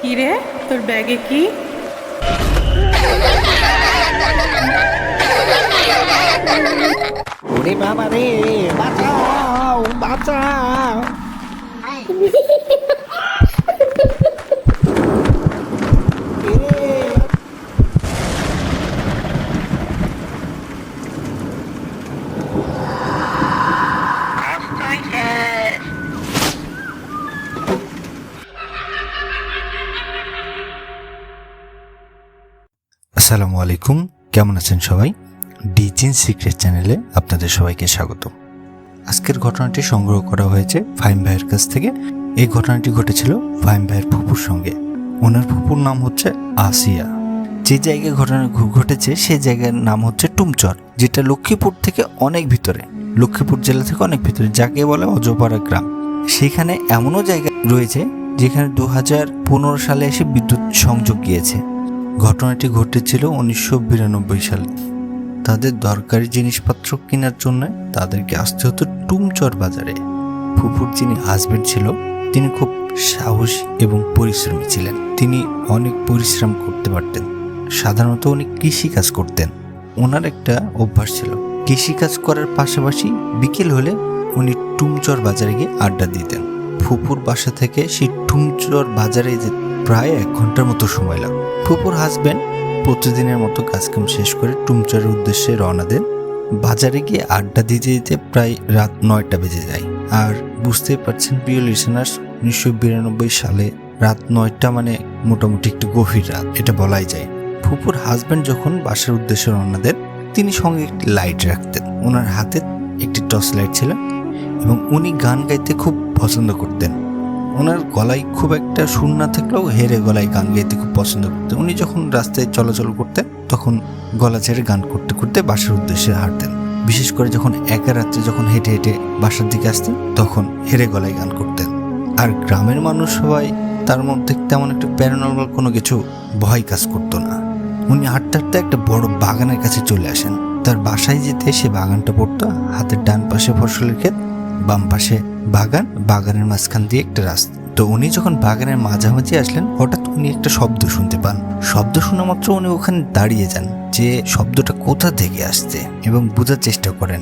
কি রে? তোর ব্যাগে কি? ওরে বাবা রে বাঁচাও বাঁচাও। আসসালামু আলাইকুম। কেমন আছেন সবাই? ডিজিন সিক্রেট চ্যানেলে আপনাদের সবাইকে স্বাগত। আজকের ঘটনাটি সংগ্রহ করা হয়েছে ফাইম ভাইয়ের কাছ থেকে। এই ঘটনাটি ঘটেছিল ফাইম ভাইয়ের ফুপুর সঙ্গে। ওনার ফুপুর নাম হচ্ছে আসিয়া। যে জায়গায় ঘটনা ঘটেছে সে জায়গার নাম হচ্ছে টুমচর, যেটা লক্ষ্মীপুর থেকে অনেক ভিতরে। লক্ষ্মীপুর জেলা থেকে অনেক ভিতরে, যাকে বলে অজপাড়া গ্রাম। সেখানে এমনও জায়গা রয়েছে যেখানে দু হাজার পনেরো সালে এসে বিদ্যুৎ সংযোগ গিয়েছে। ঘটনাটি ঘটেছিল উনিশশো বিরানব্বই সালে। তাদের দরকারি জিনিসপত্র কেনার জন্য তাদেরকে আসতে হতো টুমচর বাজারে। ফুফুর যিনি হাজবেন্ড ছিল, তিনি খুব সাহসী এবং পরিশ্রমী ছিলেন। তিনি অনেক পরিশ্রম করতে পারতেন। সাধারণত উনি কৃষিকাজ করতেন। ওনার একটা অভ্যাস ছিল, কৃষিকাজ করার পাশাপাশি বিকেল হলে উনি টুমচর বাজারে গিয়ে আড্ডা দিতেন। ফুপুর বাসা থেকে সেই টুমচর বাজারে যে প্রায় এক ঘণ্টার মতো সময় লাগতো। ফুপুর হাজবেন্ড প্রতিদিনের মতো কাজকাম শেষ করে টুমচরের উদ্দেশ্যে রওনা দেন। বাজারে গিয়ে আড্ডা দিতে দিতে প্রায় রাত নয়টা বেজে যায়। আর বুঝতেই পারছেন প্রিয় লিসেনার্স উনিশশো বিরানব্বই সালে রাত নয়টা মানে মোটামুটি একটু গভীর রাত, এটা বলাই যায়। ফুপুর হাজব্যান্ড যখন বাসার উদ্দেশ্যে রওনা দেন, তিনি সঙ্গে একটি লাইট রাখতেন। ওনার হাতে একটি টর্চ লাইট ছিল এবং উনি গান গাইতে খুব পছন্দ করতেন। ওনার গলায় খুব একটা সুর না থাকলেও হেরে গলায় গান গাইতে খুব পছন্দ করতেন। উনি যখন রাস্তায় চলাচল করতেন, তখন গলা ছেড়ে গান করতে করতে বাসার উদ্দেশ্যে হাঁটতেন। বিশেষ করে যখন একা রাত্রে যখন হেঁটে হেঁটে বাসার দিকে আসতেন, তখন হেরে গলায় গান করতেন। আর গ্রামের মানুষ সবাই তার মধ্যে তেমন একটা প্যারানর্মাল কোনো কিছু ভয় কাজ করতো না। উনি হাঁটতে হাঁটতে একটা বড় বাগানের কাছে চলে আসেন। তার বাসায় যেতে সে বাগানটা পড়তো, হাতের ডান পাশে ফসলের ক্ষেত বাম পাশে বাগান, বাগানের মাঝখান দিয়ে একটা রাস্তা। তো উনি যখন বাগানের মাঝামাঝি আসলেন, হঠাৎ উনি একটা শব্দ শুনতে পান। শব্দ শোনা মাত্র উনি ওখানে দাঁড়িয়ে যান যে শব্দটা কোথা থেকে আসছে এবং বোঝার চেষ্টা করেন।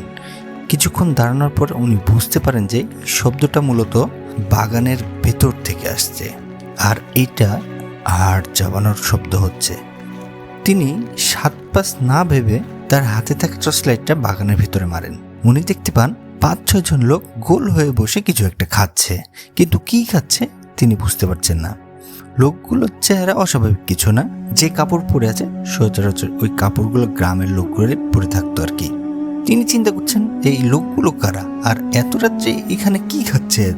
কিছুক্ষণ দাঁড়ানোর পর উনি বুঝতে পারেন যে শব্দটা মূলত বাগানের ভেতর থেকে আসছে আর এটা হাড় চাবানোর শব্দ হচ্ছে। তিনি সাত পাঁচ না ভেবে তার হাতে থাকা টর্চ লাইটটা বাগানের ভিতরে মারেন। উনি দেখতে পান পাঁচ ছয় জন লোক গোল হয়ে বসে কিছু একটা খাচ্ছে। কিন্তু কি খাচ্ছে তিনি বুঝতে পারছেন না। লোকগুলোর চেহারা অস্বাভাবিক কিছু না। যে কাপড় পরে আছে, সচরাচর ওই কাপড়গুলো গ্রামের লোকগুলো পরে থাকতো আর কি। তিনি চিন্তা করছেন যে এই লোকগুলো কারা? আর এত রাত্রে এখানে কি খাচ্ছে?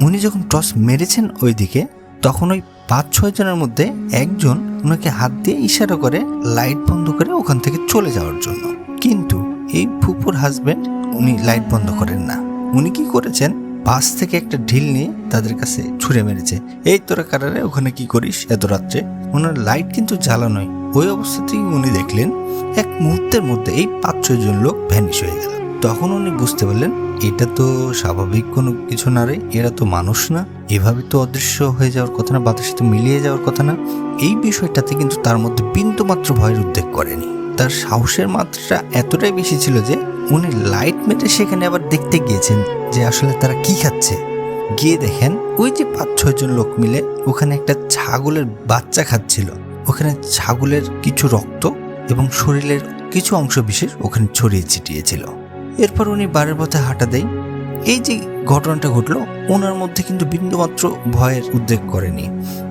উনি যখন টস মেরেছেন ওইদিকে, তখন ওই পাঁচ ছয় জনের মধ্যে একজন ওনাকে হাত দিয়ে ইশারা করে লাইট বন্ধ করে ওখান থেকে চলে যাওয়ার জন্য। কিন্তু এই ফুপুর হাজবেন্ড উনি লাইট বন্ধ করেন না। উনি কি করেছেন? পাশ থেকে একটা ঢিল নিয়ে তাদের কাছে ছুঁড়ে মেরেছে। এই তোরা কারারে, ওখানে কি করিস এত রাত্রে? ওনার লাইট কিন্তু জ্বালানোই ওই অবস্থাতেই উনি দেখলেন, এক মুহূর্তের মধ্যে এই পাঁচ ছয় জন লোক ভ্যানিশ হয়ে গেল। তখন উনি বুঝতে পারলেন, এটা তো স্বাভাবিক কোনো কিছু না রে, এরা তো মানুষ না। এভাবে তো অদৃশ্য হয়ে যাওয়ার কথা না, বাতাসে তো মিলিয়ে যাওয়ার কথা না। এই বিষয়টাতে কিন্তু তার মধ্যে বিন্দু মাত্র ভয়ের উদ্বেগ করেনি। তার সাহসের মাত্রা এতটাই বেশি ছিল যে উনি লাইট মেটে সেখানে আবার দেখতে গিয়েছেন যে আসলে তারা কি খাচ্ছে। গিয়ে দেখেন ওই যে পাঁচ ছয়জন লোক মিলে ওখানে একটা ছাগলের বাচ্চা খাচ্ছিল। ওখানে ছাগলের কিছু রক্ত এবং শরীরের কিছু অংশ বিশেষ ওখানে ছড়িয়ে ছিটিয়েছিল। এরপর উনি বারের পথে হাঁটা দেয় এই যে ঘটনাটা ঘটলো, ওনার মধ্যে কিন্তু বিন্দুমাত্র ভয়ের উদ্বেগ করেনি।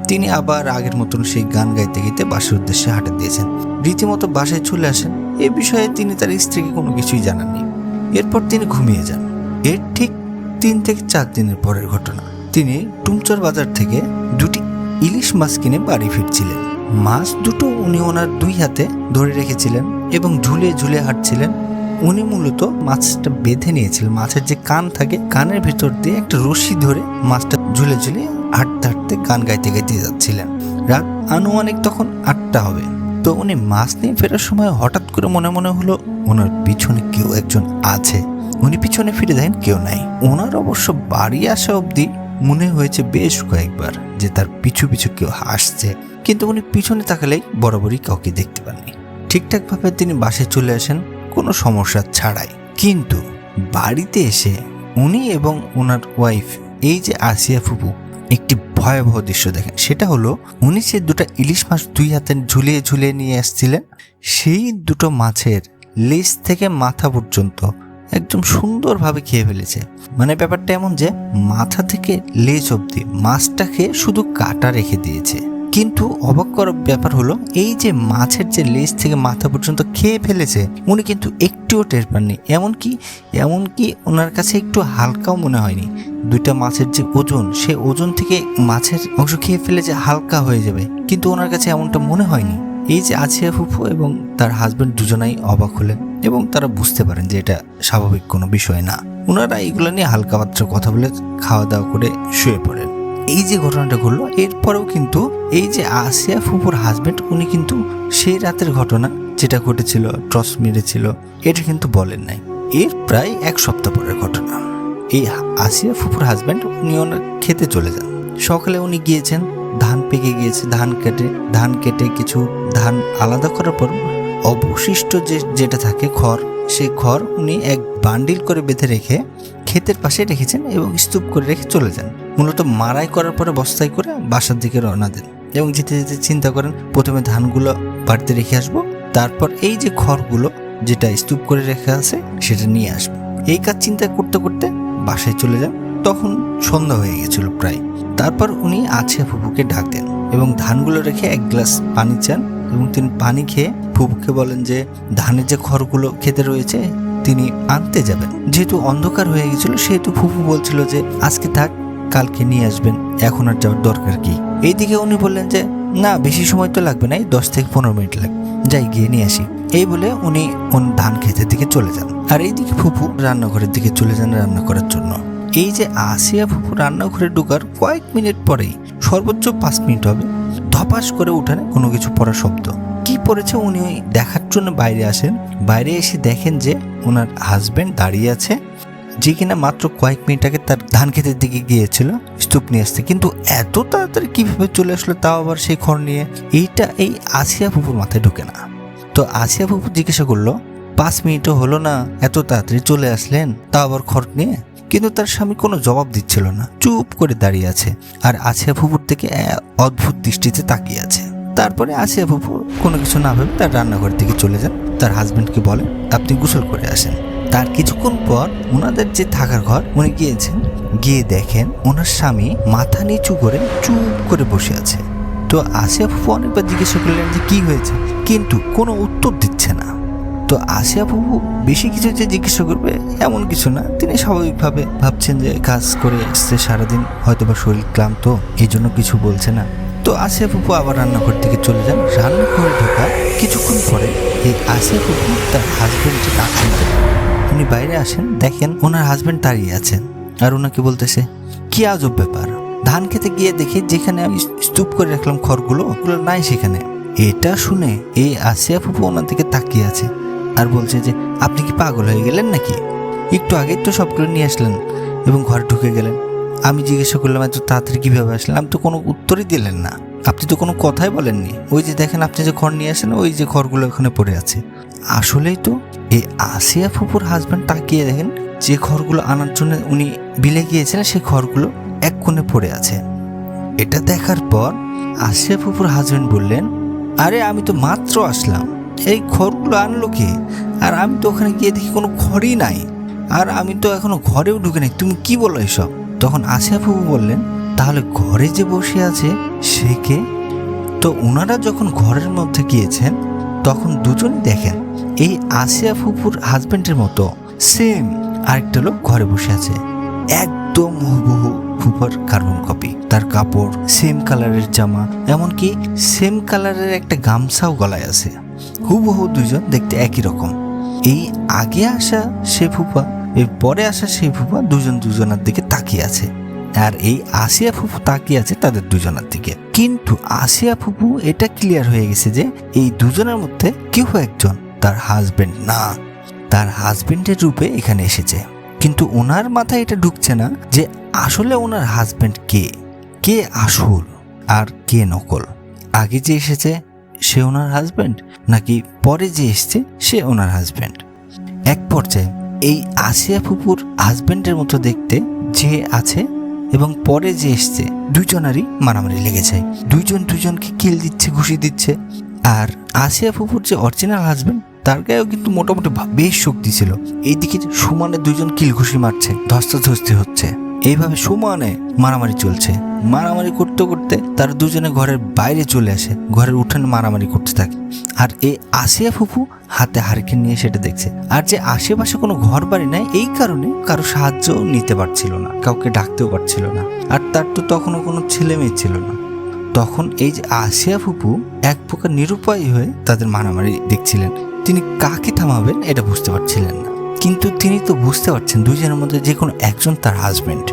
তিনি আবার আগের মতন সেই গান গাইতে গাইতে বাসের উদ্দেশ্যে হাঁটা দিয়েছেন। রীতিমতো বাসায় চলে আসেন। এ বিষয়ে তিনি তার স্ত্রীকে কোনো কিছুই জানাননি। এরপর তিনি ঘুমিয়ে যান। এর ঠিক তিন থেকে চার দিনের পরের ঘটনা। তিনি টুমচর বাজার থেকে দুটি ইলিশ মাছ কিনে বাড়ি ফিরছিলেন। মাছ দুটো উনি ওনার দুই হাতে ধরে রেখেছিলেন এবং ঝুলে ঝুলে হাঁটছিলেন। উনি মূলত মাছটা বেঁধে নিয়েছিলেন মাছের যে কান থাকে, কানের ভেতর দিয়ে একটা রশি ধরে মাছটা ঝুলে ঝুলে হাঁটতে হাঁটতে গান গাইতে গাইতে যাচ্ছিলেন। রাত আনুমানিক তখন আটটা হবে। তো উনি মাছ নিয়ে ফেরার সময় হঠাৎ করে মনে মনে হলো, ওনার পিছনে কেউ একজন আছে। উনি পিছনে ফিরে দেখেন কেউ নাই। ওনার অবশ্য বাড়ি আসা অবধি মনে হয়েছে বেশ কয়েকবার যে তার পিছু পিছু কেউ আসছে কিন্তু উনি পিছনে তাকালেই বরাবরই কাউকে দেখতে পাননি। ঠিকঠাকভাবে তিনি বাসে চলে আসেন। কোনো সমস্যা ছাড়াই। কিন্তু বাড়িতে এসে উনি এবং ওনার ওয়াইফ এই যে আসিয়া ফুপু, একটি ভয়াবহ দৃশ্য দেখেন। সেটা হলো, উনি যে দুটো ইলিশ মাছ দুই হাতে ঝুলিয়ে ঝুলিয়ে নিয়ে আসছিলেন। সেই দুটো মাছের লেজ থেকে মাথা পর্যন্ত একদম সুন্দরভাবে খেয়ে ফেলেছে। মানে ব্যাপারটা এমন যে, মাথা থেকে লেজ অবধি মাছটাকে শুধু কাটা রেখে দিয়েছে। কিন্তু অবাক করার ব্যাপার হলো, এই যে মাছের যে লেজ থেকে মাথা পর্যন্ত খেয়ে ফেলেছে, উনি কিন্তু একটুও টের পাননি। এমনকি এমনকি ওনার কাছে একটু হালকাও মনে হয়নি। দুইটা মাছের যে ওজন, সে ওজন থেকে মাছের অংশ খেয়ে ফেলে যে হালকা হয়ে যাবে। কিন্তু ওনার কাছে এমনটা মনে হয়নি। এই যে আছিয়া ফুফু এবং তার হাজবেন্ড দুজনাই অবাক হলেন এবং তারা বুঝতে পারেন যে এটা স্বাভাবিক কোনো বিষয় না। ওনারা এগুলো নিয়ে হালকা মাত্রা কথা বলে খাওয়া দাওয়া করে শুয়ে পড়েন। এই যে ঘটনাটা ঘটলো, এরপরেও কিন্তু এই যে আসিয়া ফুপুর হাজবেন্ড উনি কিন্তু সেই রাতের ঘটনা যেটা ঘটেছিল ট্রস মেরেছিল, এটা কিন্তু বলেন নাই। এর প্রায় এক সপ্তাহ পরের ঘটনা। এই আসিয়া ফুপুর হাজবেন্ড উনি ওনার খেতে চলে যান। সকালে উনি গিয়েছেন, ধান পেকে গিয়েছে, ধান কেটে ধান কেটে কিছু ধান আলাদা করার পর অবশিষ্ট যে, যেটা থাকে খড়, সেই খড় উনি এক বান্ডিল করে বেঁধে রেখে ক্ষেতের পাশে রেখেছেন এবং স্তূপ করে রেখে চলে যান। মূলত মারাই করার পরে বস্তায় করে বাসার দিকে রওনা দেন এবং যেতে যেতে চিন্তা করেন, প্রথমে ধানগুলো বাড়িতে রেখে আসব, তারপর এই যে খড়গুলো যেটা স্তূপ করে রেখে আছে, সেটা নিয়ে আসব। এই কাজ চিন্তা করতে করতে বাসায় চলে যান। তখন সন্ধ্যা হয়ে গেছিল প্রায়। তারপর উনি আছে ফুপুকে ডাক দেন এবং ধানগুলো রেখে এক গ্লাস পানি চান এবং তিনি পানি খেয়ে ফুপুকে বলেন যে, ধানের যে খড়গুলো খেতে রয়েছে, তিনি আনতে যাবেন। যেহেতু অন্ধকার হয়ে গেছিল, সেহেতু ফুপু বলছিল যে, আজকে থাক কালকে নিয়ে আসবেন, এখন আর যাওয়ার দরকার কি? এইদিকে উনি বললেন যে, না, বেশি সময় তো লাগবে না, এই দশ থেকে পনেরো মিনিট লাগবে যাই, গিয়ে নিয়ে আসি। এই বলে উনি ধান খেতের দিকে চলে যান। আর এইদিকে ফুপু রান্নাঘরের দিকে চলে যান রান্না করার জন্য। এই যে আসিয়া ফুপু রান্নাঘরে ঢোকার কয়েক মিনিট পরেই সর্বোচ্চ পাঁচ মিনিট হবে, ধপাস করে উঠানে কোনো কিছু পড়া শব্দ। কি পড়েছে উনি দেখার জন্য বাইরে আসেন। বাইরে এসে দেখেন যে, ওনার হাজবেন্ড দাঁড়িয়ে আছে। যে কিনা মাত্র কয়েক মিনিট আগে তার ধান ক্ষেতের দিকে গিয়েছিল, স্তূপ নিয়ে আসতে। কিন্তু এত তাড়াতাড়ি কীভাবে চলে আসলো তাও আবার সেই খড় নিয়ে এইটা এই আসিয়া ফুপুর মাথায় ঢোকে না। তো আসিয়া ফুপু জিজ্ঞাসা করল, পাঁচ মিনিটও হলো না, এত তাড়াতাড়ি চলে আসলেন? তাও আবার খড় নিয়ে, কিন্তু তার স্বামী কোনো জবাব দিচ্ছিল না, চুপ করে দাঁড়িয়ে আছে। আর আসিয়া ফুপুর থেকে অদ্ভুত দৃষ্টিতে তাকিয়ে আছে। তারপরে আসিয়া ফুপু কোনো কিছু না ভেবে তার রান্নাঘরের দিকে চলে যান। তার হাজবেন্ডকে বলে আপনি গোসল করে আসেন। তার কিছুক্ষণ পর ওনাদের যে থাকার ঘর, উনি গিয়েছেন। গিয়ে দেখেন ওনার স্বামী মাথা নিচু করে চুপ করে বসে আছে। তো আসিয়া ফুপু অনেকবার জিজ্ঞাসা করলেন যে কি হয়েছে? কিন্তু কোনো উত্তর দিচ্ছে না। তো আসিয়া বাবু বেশি কিছু যে জিজ্ঞাসা করবে এমন কিছু না। তিনি স্বাভাবিকভাবে ভাবছেন যে কাজ করে এসছে সারাদিন হয়তো বা শরীর ক্লান্ত এই জন্য কিছু বলছে না। তো আসিয়া ফুপু আবার রান্নাঘর থেকে চলে যান। রান্নাঘরে ঢোকা কিছুক্ষণ পরে এই আসিয়া ফুপু তার হাজবেন্ডকে ডাকছেন। উনি বাইরে আসেন, দেখেন ওনার হাজবেন্ড দাঁড়িয়ে আছেন আর ওনাকে বলতেছে, কি আজব ব্যাপার। ধান খেতে গিয়ে দেখি যেখানে আমি স্তূপ করে রাখলাম খড়গুলো, ওগুলো নাই সেখানে। এটা শুনে এই আসিয়া ফুপু ওনার দিকে তাকিয়ে আছে আর বলছে যে, আপনি কি পাগল হয়ে গেলেন নাকি? একটু আগেই তো সবগুলো নিয়ে আসলেন এবং ঘরে ঢুকে গেলেন। আমি জিজ্ঞাসা করলাম, এত তাড়াতাড়ি কীভাবে আসলেন? আপনি তো কোনো উত্তরই দিলেন না। আপনি তো কোনো কথাই বলেননি। ওই যে দেখেন, আপনি যে ঘর নিয়ে আসেন, ওই যে ঘরগুলো ওখানে পড়ে আছে। আসলেই তো এই আসিয়া ফুপুর হাজব্যান্ড তাকিয়ে দেখেন, যে ঘরগুলো আনার জন্য উনি বিলে গিয়েছিলেন, সেই ঘরগুলো এক কোণে পড়ে আছে। এটা দেখার পর আসিয়া ফুপুর হাজব্যান্ড বললেন, আরে, আমি তো মাত্র আসলাম। এই ঘরগুলো আনলো কে? আর আমি তো ওখানে গিয়ে দেখি কোনো ঘরই নাই। আর আমি তো এখনও ঘরেও ঢুকে নাই। তুমি কি বলো এসব? তখন আসিয়া ফুপু বললেন, তাহলে ঘরে যে বসে আছে, সে কে? তো ওনারা যখন ঘরের মধ্যে গিয়েছেন তখন দুজনই দেখেন, এই আসিয়া ফুপুর হাজব্যান্ডের মতো। সেম আরেকটা লোক ঘরে বসে আছে। একদম হুবহু ফুপার কার্বন কপি তার কাপড় সেম কালারের জামা, এমনকি সেম কালারের একটা গামছাও গলায় আছে। হুবহু দুজন দেখতে একই রকম। এই আগে আসা সে ফুপা এর পরে আসা সেই ফুপা দুজন দুজনের দিকে তাকিয়ে আছে। আর এই আসিয়া ফুপু তাকিয়ে আছে তাদের দুজনের দিকে। কিন্তু আসিয়া ফুপু, এটা ক্লিয়ার হয়ে গেছে যে এই দুজনের মধ্যে কেউ একজন তার হাজবেন্ড না। তার হাজবেন্ডের রূপে এখানে এসেছে। কিন্তু ওনার মাথায় এটা ঢুকছে না যে আসলে ওনার হাজবেন্ড কে? কে আসল আর কে নকল? আগে যে এসেছে সে ওনার হাজবেন্ড নাকি পরে যে এসছে সে ওনার হাজবেন্ড এক পর্যায়ে এই আসিয়া ফুপুর হাজবেন্ডের মতো দেখতে যে আছে এবং পরে যে এসছে দুজনারই মারামারি লেগে যায়। দুইজন দুজনকে কিল দিচ্ছে, ঘুষি দিচ্ছে। আর আসিয়া ফুপুর যে অরিজিনাল হাজবেন্ড তার গায়েও কিন্তু মোটামুটি বেশ শক্তি ছিল। এইদিকে সমানে দুজন কিল ঘুষি মারছে, ধস্তাধস্তি হচ্ছে। এইভাবে সমানে মারামারি চলছে। মারামারি করতে করতে তারা দুজনে ঘরের বাইরে চলে আসে, ঘরের উঠানে মারামারি করতে থাকে। আর এই আসিয়া ফুফু হাতে হারকে নিয়ে সেটা দেখছে। আর যে আশেপাশে কোনো ঘর বাড়ি নাই, এই কারণে কারও সাহায্য নিতে পারছিল না, কাউকে ডাকতেও পারছিল না। আর তার তো তখনও কোনো ছেলে মেয়ে ছিল না। তখন এই যে আসিয়া ফুপু এক প্রকার নিরুপায় হয়ে তাদের মারামারি দেখছিলেন। তিনি কাকে থামাবেন এটা বুঝতে পারছিলেন না। কিন্তু তিনি তো বুঝতে পারছেন দুজনের মধ্যে যে কোনো একজন তার হাজব্যান্ড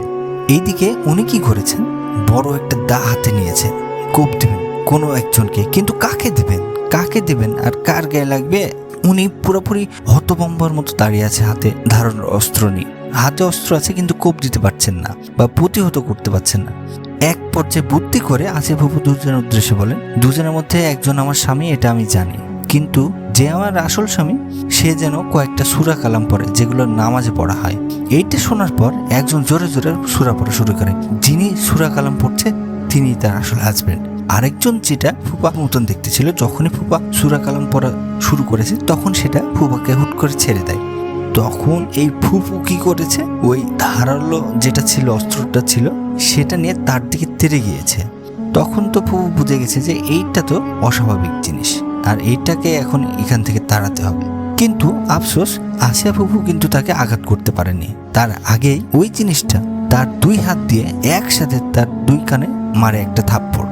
এইদিকে উনি কি করেছেন? বড় একটা দা হাতে নিয়েছেন কোপ দেবেন কোনো একজনকে। কিন্তু কাকে দেবেন? কাকে দেবেন? আর কার গায়ে লাগবে? উনি পুরোপুরি হতবম্বর মতো দাঁড়িয়ে আছে হাতে ধারণ অস্ত্র নিয়ে। হাতে অস্ত্র আছে কিন্তু কোপ দিতে পারছেন না বা প্রতিহত করতে পারছেন না। এক পর্যায়ে বুদ্ধি করে আসিফ বাবু দুজনের উদ্দেশ্যে বলেন, দুজনের মধ্যে একজন আমার স্বামী, এটা আমি জানি। কিন্তু যে আমার আসল স্বামী, সে যেন কয়েকটা সুরা কালাম পড়ে যেগুলো নামাজে পড়া হয়। এইটা শোনার পর একজন জোরে জোরে সুরা পড়া শুরু করে। যিনি সুরা কালাম পড়ছে, তিনি তার আসল হাজবেন্ড আরেকজন যেটা ফুপা মতন দেখতে ছিল যখনই ফুপা সুরা কালাম পড়া শুরু করেছে, তখন সেটা ফুপাকে হুট করে ছেড়ে দেয়। তখন এই ফুপু কি করেছে? ওই ধারালো যেটা ছিল, অস্ত্রটা ছিল, সেটা নিয়ে তার দিকে তেড়ে গিয়েছে। তখন তো ফুপু বুঝে গেছে যে এইটা তো অস্বাভাবিক জিনিস। আর এইটাকে এখন এখান থেকে তাড়াতে হবে। কিন্তু আফসোস আসিয়া ফুপু কিন্তু তাকে আঘাত করতে পারেনি। তার আগেই ওই জিনিসটা তার দুই হাত দিয়ে একসাথে তার দুই কানে মারে একটা থাপ্পড়।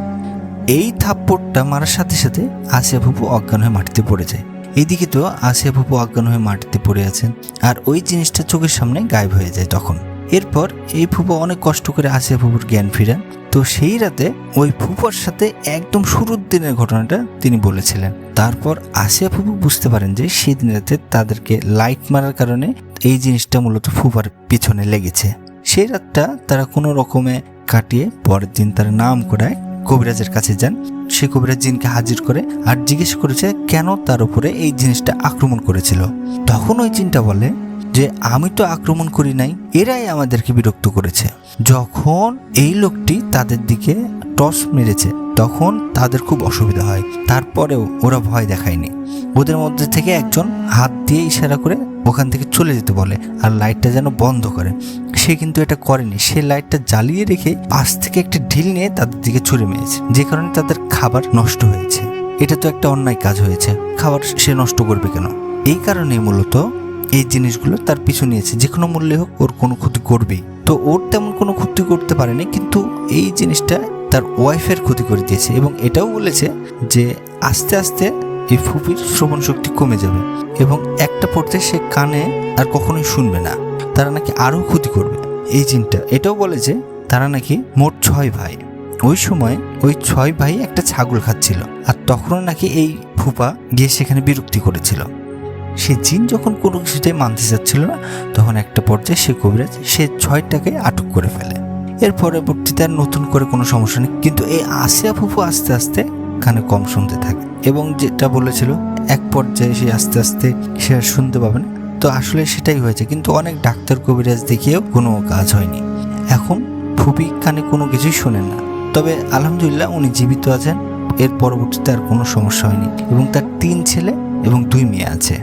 এই থাপ্পড়টা মারার সাথে সাথে আসিয়া ফুপু অজ্ঞান হয়ে মাটিতে পড়ে যায়। এদিকে তো আসিয়া ফুপু অজ্ঞান হয়ে মাটিতে পড়ে আছেন আর ওই জিনিসটা চোখের সামনে গায়েব হয়ে যায় তখন। এরপর এই ফুপু অনেক কষ্ট করে আসিয়া ফুপুর জ্ঞান ফিরান। তো সেই রাতে ওই ফুপার সাথে একদম শুরুর দিনের ঘটনাটা তিনি বলেছিলেন। তারপর আসিয়া ফুপু বুঝতে পারেন যে সেই দিন রাতে তাদেরকে লাইট মারার কারণে এই জিনিসটা মূলত ফুপার পিছনে লেগেছে। সেই রাতটা তারা কোনো রকমে কাটিয়ে পরের দিন তারা নাম করায় কবিরাজের কাছে যান। সে কবিরাজ জিনকে হাজির করে আর জিজ্ঞেস করেছে কেন তার উপরে এই জিনিসটা আক্রমণ করেছিল। তখন ওই জিনটা বলে যে আমি তো আক্রমণ করি নাই, এরাই আমাদেরকে বিরক্ত করেছে। যখন এই লোকটি তাদের দিকে টস মেরেছে, তখন তাদের খুব অসুবিধা হয়। তারপরেও ওরা ভয় দেখায়নি। ওদের মধ্যে থেকে একজন হাত দিয়ে ইশারা করে ওখান থেকে চলে যেতে বলে আর লাইটটা যেন বন্ধ করে। সে কিন্তু এটা করেনি। সে লাইটটা জ্বালিয়ে রেখে পাশ থেকে একটি ঢিল নিয়ে তাদের দিকে ছুড়ে মেরেছে, যে কারণে তাদের খাবার নষ্ট হয়েছে। এটা তো একটা অন্যায় কাজ হয়েছে। খাবার সে নষ্ট করবে কেন? এই কারণে মূলত এই জিনিসগুলো তার পিছু নিয়েছে। যে কোনো মূল্যে হোক, ওর কোনো ক্ষতি করবেই। তো ওর তেমন কোনো ক্ষতি করতে পারেনি, কিন্তু এই জিনিসটা তার ওয়াইফের ক্ষতি করে দিয়েছে এবং এটাও বলেছে যে আস্তে আস্তে এই ফুপির শ্রবণ শক্তি কমে যাবে এবং একটা পড়তে সে কানে আর কখনোই শুনবে না। তারা নাকি আরও ক্ষতি করবে। এই জিনটা, এটাও বলে যে তারা নাকি মোট ছয় ভাই। ওই সময় ওই ছয় ভাই একটা ছাগল খাচ্ছিল আর তখনও নাকি এই ফুপা গিয়ে সেখানে বিরক্তি করেছিল। সে জিন যখন কোনো কিছুটাই মানতে চাচ্ছিল না, তখন একটা পর্যায়ে সে কবিরাজ সে ছয়টাকে আটক করে ফেলে। এর পরবর্তীতে আর নতুন করে কোনো সমস্যা নেই, কিন্তু এই আসিয়া ফুফু আস্তে আস্তে কানে কম শুনতে থাকে এবং যেটা বলেছিল, এক পর্যায়ে সে আস্তে আস্তে সে আর শুনতে পাবে না। তো আসলে সেটাই হয়েছে, কিন্তু অনেক ডাক্তার কবিরাজ দেখিয়েও কোনো কাজ হয়নি। এখন ফুপি কানে কোনো কিছুই শোনেন না। তবে আলহামদুলিল্লাহ উনি জীবিত আছেন, এর পরবর্তীতে আর কোনো সমস্যা হয়নি এবং তার তিন ছেলে এবং দুই মেয়ে আছে।